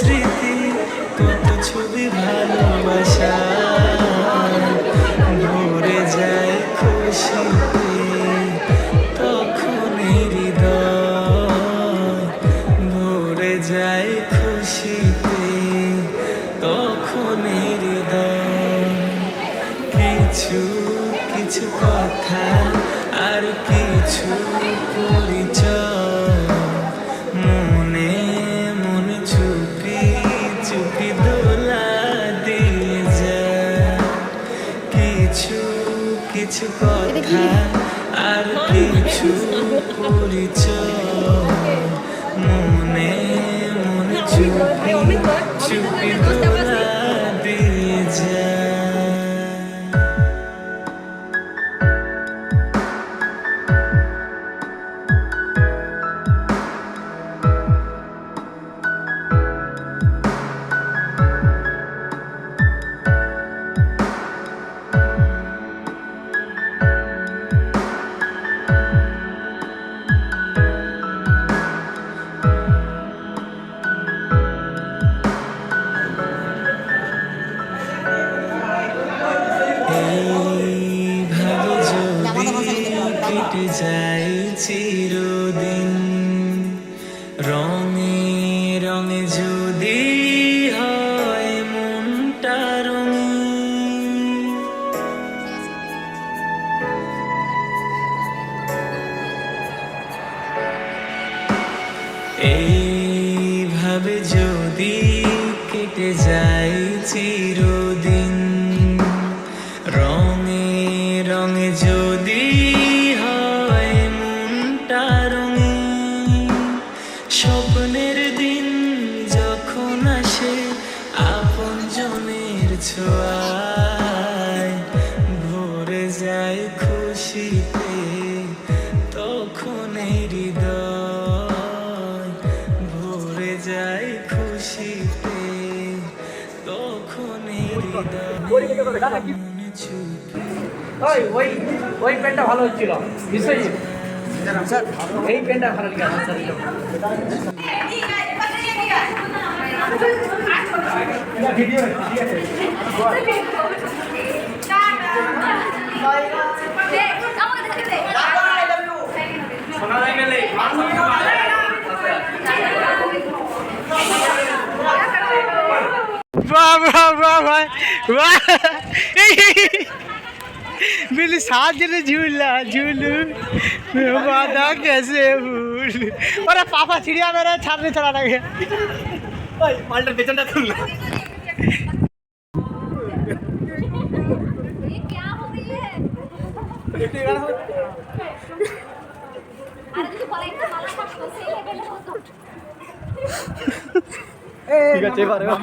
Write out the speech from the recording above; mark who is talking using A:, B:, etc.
A: স্মৃতি, কত ছবি ভালোবাসা। ভরে যায় খুশিতে, তখন যায় তখন কিছু কিছু কথা আর কিছু পরিচয়। কিছু কথা আর কিছু পরিচয়। মনে মনে চুপি চুপি চিরদিন রঙে রঙে যদি হয় মনটা রঙিন এইভাবে যদি কেটে যায় চিরদিন ছোঁয়ায় ভরে যায় খুশিতে তখন হৃদয় ভরে যায় খুশিতে তখন হৃদয়
B: ওই ওই ওই পেনটা ভালো হচ্ছিল বিশ্বজিৎ। এই পেনটা ভালো লেগে ভিডিও ঠিক আছে।
C: वाह वाह जने झूला झूलू वादा कैसे भूल अरे पापा चिड़िया मेरे छाप चला
D: गया भाई बेचना
B: ঠিক আছে এবার